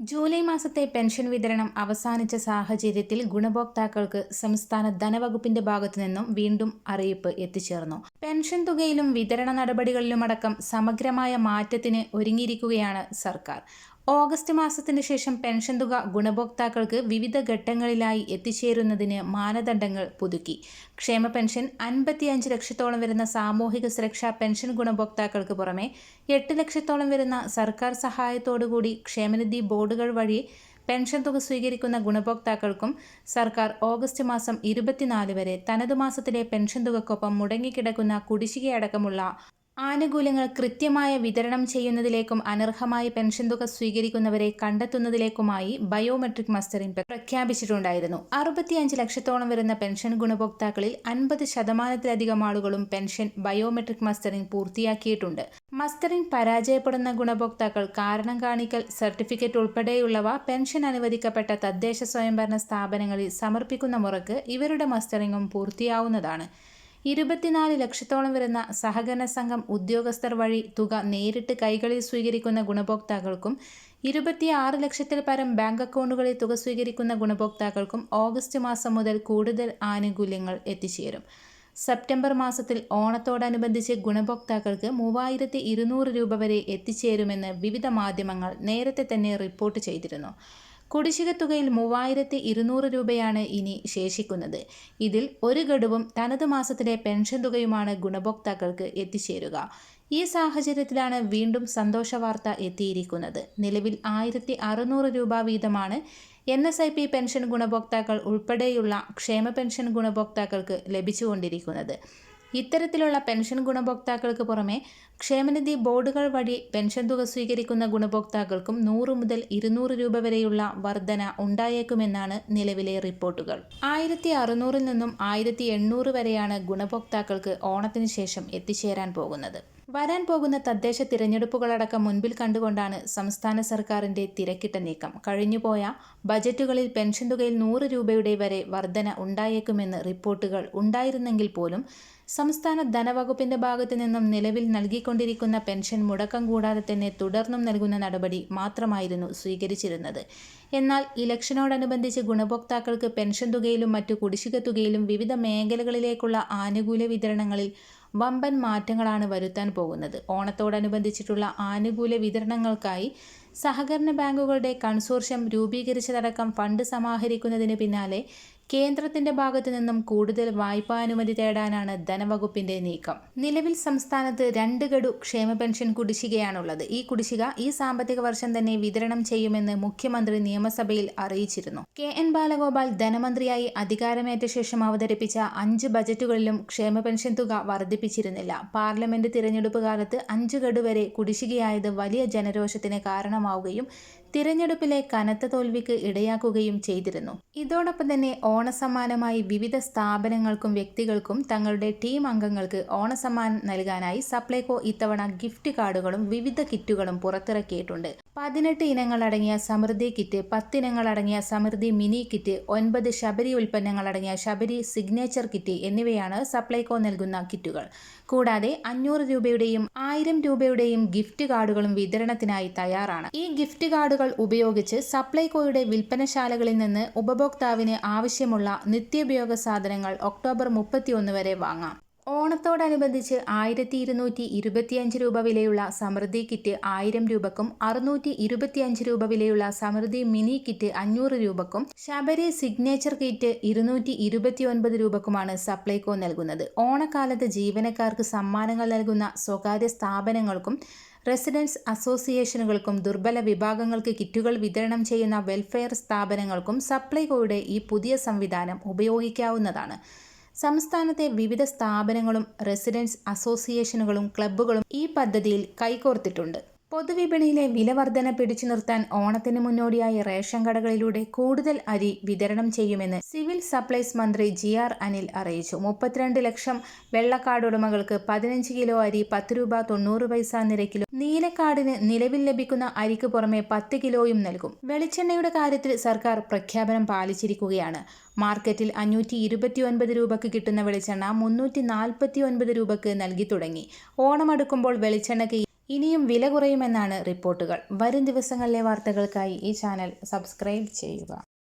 July മാസത്തെ pension വിതരണം അവസാനിച്ച സാഹചര്യത്തിൽ ഗുണഭോക്താക്കൾക്ക് സംസ്ഥാന ധനവകുപ്പിന്റെ ഭാഗത്തു നിന്നും വീണ്ടും അറിയിപ്പ് എത്തിച്ചേർന്നു. പെൻഷൻ തുകയിലും വിതരണ നടപടികളിലുമടക്കം സമഗ്രമായ മാറ്റത്തിന് ഒരുങ്ങിയിരിക്കുകയാണ് സർക്കാർ. ഓഗസ്റ്റ് മാസത്തിന് ശേഷം പെൻഷൻ തുക ഗുണഭോക്താക്കൾക്ക് വിവിധ ഘട്ടങ്ങളിലായി എത്തിച്ചേരുന്നതിന് മാനദണ്ഡങ്ങൾ പുതുക്കി. ക്ഷേമ പെൻഷൻ അൻപത്തിയഞ്ച് ലക്ഷത്തോളം വരുന്ന സാമൂഹിക സുരക്ഷാ പെൻഷൻ ഗുണഭോക്താക്കൾക്ക് പുറമെ എട്ട് ലക്ഷത്തോളം വരുന്ന സർക്കാർ സഹായത്തോടുകൂടി ക്ഷേമനിധി ബോർഡുകൾ വഴി പെൻഷൻ തുക സ്വീകരിക്കുന്ന ഗുണഭോക്താക്കൾക്കും സർക്കാർ ഓഗസ്റ്റ് മാസം ഇരുപത്തിനാല് വരെ തനതു മാസത്തിലെ പെൻഷൻ തുകക്കൊപ്പം മുടങ്ങിക്കിടക്കുന്ന കുടിശ്ശികയടക്കമുള്ള ആനുകൂല്യങ്ങൾ കൃത്യമായ വിതരണം ചെയ്യുന്നതിലേക്കും അനർഹമായ പെൻഷൻ തുക സ്വീകരിക്കുന്നവരെ കണ്ടെത്തുന്നതിലേക്കുമായി ബയോമെട്രിക് മസ്റ്ററിംഗ് പ്രഖ്യാപിച്ചിട്ടുണ്ടായിരുന്നു. അറുപത്തിയഞ്ച് ലക്ഷത്തോളം വരുന്ന പെൻഷൻ ഗുണഭോക്താക്കളിൽ അൻപത് ശതമാനത്തിലധികം ആളുകളും പെൻഷൻ ബയോമെട്രിക് മസ്റ്ററിംഗ് പൂർത്തിയാക്കിയിട്ടുണ്ട്. മസ്റ്ററിംഗ് പരാജയപ്പെടുന്ന ഗുണഭോക്താക്കൾ കാരണം കാണിക്കൽ സർട്ടിഫിക്കറ്റ് ഉൾപ്പെടെയുള്ളവ പെൻഷൻ അനുവദിക്കപ്പെട്ട തദ്ദേശ സ്വയംഭരണ സ്ഥാപനങ്ങളിൽ സമർപ്പിക്കുന്ന മുറക്ക് ഇവരുടെ മസ്റ്ററിംഗും പൂർത്തിയാവുന്നതാണ്. ഇരുപത്തിനാല് ലക്ഷത്തോളം വരുന്ന സഹകരണ സംഘം ഉദ്യോഗസ്ഥർ വഴി തുക നേരിട്ട് കൈകളിൽ സ്വീകരിക്കുന്ന ഗുണഭോക്താക്കൾക്കും ഇരുപത്തിയാറ് ലക്ഷത്തിൽ പരം ബാങ്ക് അക്കൗണ്ടുകളിൽ തുക സ്വീകരിക്കുന്ന ഗുണഭോക്താക്കൾക്കും ഓഗസ്റ്റ് മാസം മുതൽ കൂടുതൽ ആനുകൂല്യങ്ങൾ എത്തിച്ചേരും. സെപ്റ്റംബർ മാസത്തിൽ ഓണത്തോടനുബന്ധിച്ച് ഗുണഭോക്താക്കൾക്ക് മൂവായിരത്തി ഇരുന്നൂറ് രൂപ വരെ എത്തിച്ചേരുമെന്ന് വിവിധ മാധ്യമങ്ങൾ നേരത്തെ തന്നെ റിപ്പോർട്ട് ചെയ്തിരുന്നു. കുടിശ്ശിക തുകയിൽ മൂവായിരത്തി ഇരുന്നൂറ് രൂപയാണ് ഇനി ശേഷിക്കുന്നത്. ഇതിൽ ഒരു ഗഡുവും തനത് മാസത്തിലെ പെൻഷൻ തുകയുമാണ് ഗുണഭോക്താക്കൾക്ക് എത്തിച്ചേരുക. ഈ സാഹചര്യത്തിലാണ് വീണ്ടും സന്തോഷ വാർത്ത എത്തിയിരിക്കുന്നത്. നിലവിൽ ആയിരത്തി അറുന്നൂറ് രൂപ വീതമാണ് N S I P pension ഗുണഭോക്താക്കൾ ഉൾപ്പെടെയുള്ള ക്ഷേമ പെൻഷൻ ഗുണഭോക്താക്കൾക്ക് ലഭിച്ചുകൊണ്ടിരിക്കുന്നത്. ഇത്തരത്തിലുള്ള പെൻഷൻ ഗുണഭോക്താക്കൾക്ക് പുറമെ ക്ഷേമനിധി ബോർഡുകൾ വഴി പെൻഷൻ തുക സ്വീകരിക്കുന്ന ഗുണഭോക്താക്കൾക്കും നൂറ് മുതൽ ഇരുന്നൂറ് രൂപ വരെയുള്ള വർധന ഉണ്ടായേക്കുമെന്നാണ് നിലവിലെ റിപ്പോർട്ടുകൾ. ആയിരത്തി അറുന്നൂറിൽ നിന്നും ആയിരത്തി എണ്ണൂറ് വരെയാണ് ഗുണഭോക്താക്കൾക്ക് ഓണത്തിന് ശേഷം എത്തിച്ചേരാൻ പോകുന്നത്. വരാൻ പോകുന്ന തദ്ദേശ തിരഞ്ഞെടുപ്പുകളടക്കം മുൻപിൽ കണ്ടുകൊണ്ടാണ് സംസ്ഥാന സർക്കാരിന്റെ തിരക്കിട്ട നീക്കം. കഴിഞ്ഞുപോയ ബജറ്റുകളിൽ പെൻഷൻ തുകയിൽ നൂറ് രൂപയുടെ വരെ വർധന ഉണ്ടായേക്കുമെന്ന് റിപ്പോർട്ടുകൾ ഉണ്ടായിരുന്നെങ്കിൽ പോലും സംസ്ഥാന ധനവകുപ്പിന്റെ ഭാഗത്തു നിന്നും നിലവിൽ നൽകിക്കൊണ്ടിരിക്കുന്ന പെൻഷൻ മുടക്കം കൂടാതെ തന്നെ തുടർന്നും നൽകുന്ന നടപടി മാത്രമായിരുന്നു സ്വീകരിച്ചിരുന്നത്. എന്നാൽ ഇലക്ഷനോടനുബന്ധിച്ച് ഗുണഭോക്താക്കൾക്ക് പെൻഷൻ തുകയിലും മറ്റു കുടിശ്ശിക തുകയിലും വിവിധ മേഖലകളിലേക്കുള്ള ആനുകൂല്യ വിതരണങ്ങളിൽ വമ്പൻ മാറ്റങ്ങളാണ് വരുത്താൻ പോകുന്നത്. ഓണത്തോടനുബന്ധിച്ചിട്ടുള്ള ആനുകൂല്യ വിതരണങ്ങൾക്കായി സഹകരണ ബാങ്കുകളുടെ കൺസോർഷ്യം രൂപീകരിച്ചതടക്കം ഫണ്ട് സമാഹരിക്കുന്നതിന് പിന്നാലെ കേന്ദ്രത്തിന്റെ ഭാഗത്തു നിന്നും കൂടുതൽ വായ്പാനുമതി തേടാനാണ് ധനവകുപ്പിന്റെ നീക്കം. നിലവിൽ സംസ്ഥാനത്ത് രണ്ട് ഗഡു ക്ഷേമ പെൻഷൻ കുടിശ്ശികയാണുള്ളത്. ഈ കുടിശ്ശിക ഈ സാമ്പത്തിക വർഷം തന്നെ വിതരണം ചെയ്യുമെന്ന് മുഖ്യമന്ത്രി നിയമസഭയിൽ അറിയിച്ചിരുന്നു. കെ എൻ ബാലഗോപാൽ ധനമന്ത്രിയായി അധികാരമേറ്റ ശേഷം അവതരിപ്പിച്ച അഞ്ച് ബജറ്റുകളിലും ക്ഷേമ പെൻഷൻ തുക വർദ്ധിപ്പിച്ചിരുന്നില്ല. പാർലമെന്റ് തിരഞ്ഞെടുപ്പ് കാലത്ത് അഞ്ച് ഗഡു വരെ കുടിശ്ശികയായത് വലിയ ജനരോഷത്തിന് കാരണമാവുകയും തിരഞ്ഞെടുപ്പിലെ കനത്ത തോൽവിക്ക് ഇടയാക്കുകയും ചെയ്തിരുന്നു. ഇതോടൊപ്പം തന്നെ ഓണസമ്മാനമായി വിവിധ സ്ഥാപനങ്ങൾക്കും വ്യക്തികൾക്കും തങ്ങളുടെ ടീം അംഗങ്ങൾക്ക് ഓണസമ്മാനം നൽകാനായി സപ്ലൈകോ ഇത്തവണ ഗിഫ്റ്റ് കാർഡുകളും വിവിധ കിറ്റുകളും പുറത്തിറക്കിയിട്ടുണ്ട്. പതിനെട്ട് ഇനങ്ങളടങ്ങിയ സമൃദ്ധി കിറ്റ് പത്തിനങ്ങളടങ്ങിയ സമൃദ്ധി മിനി കിറ്റ് ഒൻപത് ശബരി ഉൽപ്പന്നങ്ങളടങ്ങിയ ശബരി സിഗ്നേച്ചർ കിറ്റ് എന്നിവയാണ് സപ്ലൈകോ നൽകുന്ന കിറ്റുകൾ. കൂടാതെ അഞ്ഞൂറ് രൂപയുടെയും ആയിരം രൂപയുടെയും ഗിഫ്റ്റ് കാർഡുകളും വിതരണത്തിനായി തയ്യാറാണ്. ഈ ഗിഫ്റ്റ് കാർഡുകൾ ഉപയോഗിച്ച് സപ്ലൈകോയുടെ വിൽപ്പനശാലകളിൽ നിന്ന് ഉപഭോക്താവിന് ആവശ്യമുള്ള നിത്യോപയോഗ സാധനങ്ങൾ ഒക്ടോബർ മുപ്പത്തിയൊന്ന് വരെ വാങ്ങാം. ഓണത്തോടനുബന്ധിച്ച് ആയിരത്തി ഇരുന്നൂറ്റി ഇരുപത്തിയഞ്ച് രൂപ വിലയുള്ള സമൃദ്ധി കിറ്റ് ആയിരം രൂപക്കും അറുന്നൂറ്റി ഇരുപത്തിയഞ്ച് രൂപ വിലയുള്ള സമൃദ്ധി മിനി കിറ്റ് അഞ്ഞൂറ് രൂപക്കും ശബരി സിഗ്നേച്ചർ കിറ്റ് ഇരുന്നൂറ്റി ഇരുപത്തിയൊൻപത് രൂപക്കുമാണ് സപ്ലൈകോ നൽകുന്നത്. ഓണക്കാലത്ത് ജീവനക്കാർക്ക് സമ്മാനങ്ങൾ നൽകുന്ന സ്വകാര്യ സ്ഥാപനങ്ങൾക്കും റെസിഡൻസ് അസോസിയേഷനുകൾക്കും ദുർബല വിഭാഗങ്ങൾക്ക് കിറ്റുകൾ വിതരണം ചെയ്യുന്ന വെൽഫെയർ സ്ഥാപനങ്ങൾക്കും സപ്ലൈകോയുടെ ഈ പുതിയ സംവിധാനം ഉപയോഗിക്കാവുന്നതാണ്. സംസ്ഥാനത്തെ വിവിധ സ്ഥാപനങ്ങളും റെസിഡൻസ് അസോസിയേഷനുകളും ക്ലബ്ബുകളും ഈ പദ്ധതിയിൽ കൈകോർത്തിട്ടുണ്ട്. പൊതുവിപണിയിലെ വില വർധന പിടിച്ചു നിർത്താൻ ഓണത്തിന് മുന്നോടിയായി റേഷൻ കടകളിലൂടെ കൂടുതൽ അരി വിതരണം ചെയ്യുമെന്ന് സിവിൽ സപ്ലൈസ് മന്ത്രി ജി ആർ അനിൽ അറിയിച്ചു. മുപ്പത്തിരണ്ട് ലക്ഷം വെള്ളക്കാട് ഉടമകൾക്ക് പതിനഞ്ച് കിലോ അരി പത്ത് രൂപ തൊണ്ണൂറ് പൈസ നിരക്കിലും നീലക്കാടിന് നിലവിൽ ലഭിക്കുന്ന അരിക്ക് പുറമെ പത്ത് കിലോയും നൽകും. വെളിച്ചെണ്ണയുടെ കാര്യത്തിൽ സർക്കാർ പ്രഖ്യാപനം പാലിച്ചിരിക്കുകയാണ്. മാർക്കറ്റിൽ അഞ്ഞൂറ്റി ഇരുപത്തി ഒൻപത് രൂപക്ക് കിട്ടുന്ന വെളിച്ചെണ്ണ മുന്നൂറ്റി നാൽപ്പത്തി ഒൻപത് രൂപക്ക് നൽകി തുടങ്ങി. ഓണമടുക്കുമ്പോൾ വെളിച്ചെണ്ണയ്ക്ക് ഇനിയും വില കുറയുമെന്നാണ് റിപ്പോർട്ടുകൾ. വരും ദിവസങ്ങളിലെ വാർത്തകൾക്കായി ഈ ചാനൽ സബ്സ്ക്രൈബ് ചെയ്യുക.